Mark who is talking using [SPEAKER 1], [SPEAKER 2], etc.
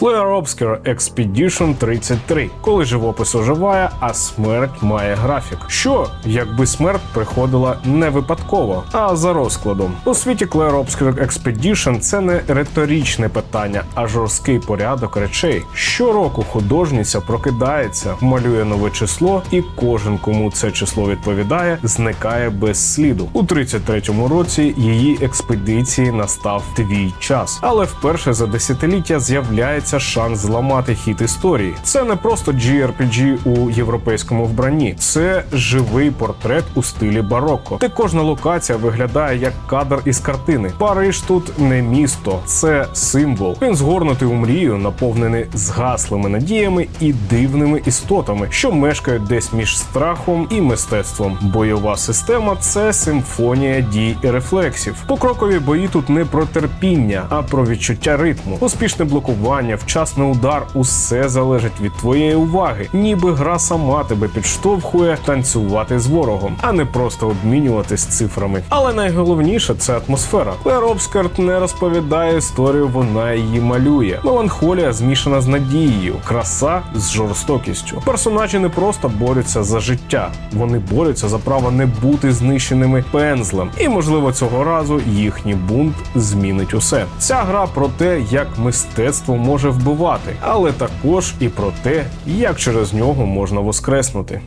[SPEAKER 1] Claire Obscure Expedition 33, коли живопис оживає, а смерть має графік. Що, якби смерть приходила не випадково, а за розкладом. У світі Claire Obscure Expedition це не риторичне питання, а жорсткий порядок речей. Щороку художниця прокидається, малює нове число, і кожен, кому це число відповідає, зникає без сліду. У 33-му році її експедиції настав твій час, але вперше за десятиліття з'являється шанс зламати хід історії. Це не просто JRPG у європейському вбранні, це живий портрет у стилі барокко, де кожна локація виглядає як кадр із картини. Париж тут не місто, це символ. Він згорнутий у мрію, наповнений згаслими надіями і дивними істотами, що мешкають десь між страхом і мистецтвом. Бойова система це симфонія дій і рефлексів. Покрокові бої тут не про терпіння, а про відчуття ритму, успішне блокування, вчасний удар усе залежить від твоєї уваги, ніби гра сама тебе підштовхує танцювати з ворогом, а не просто обмінюватись цифрами. Але найголовніше це атмосфера. Клер Обскарт не розповідає історію, вона її малює. Меланхолія змішана з надією, краса з жорстокістю. Персонажі не просто борються за життя, вони борються за право не бути знищеними пензлем. І можливо цього разу їхній бунт змінить усе. Ця гра про те, як мистецтво може вбивати, але також і про те, як через нього можна воскреснути.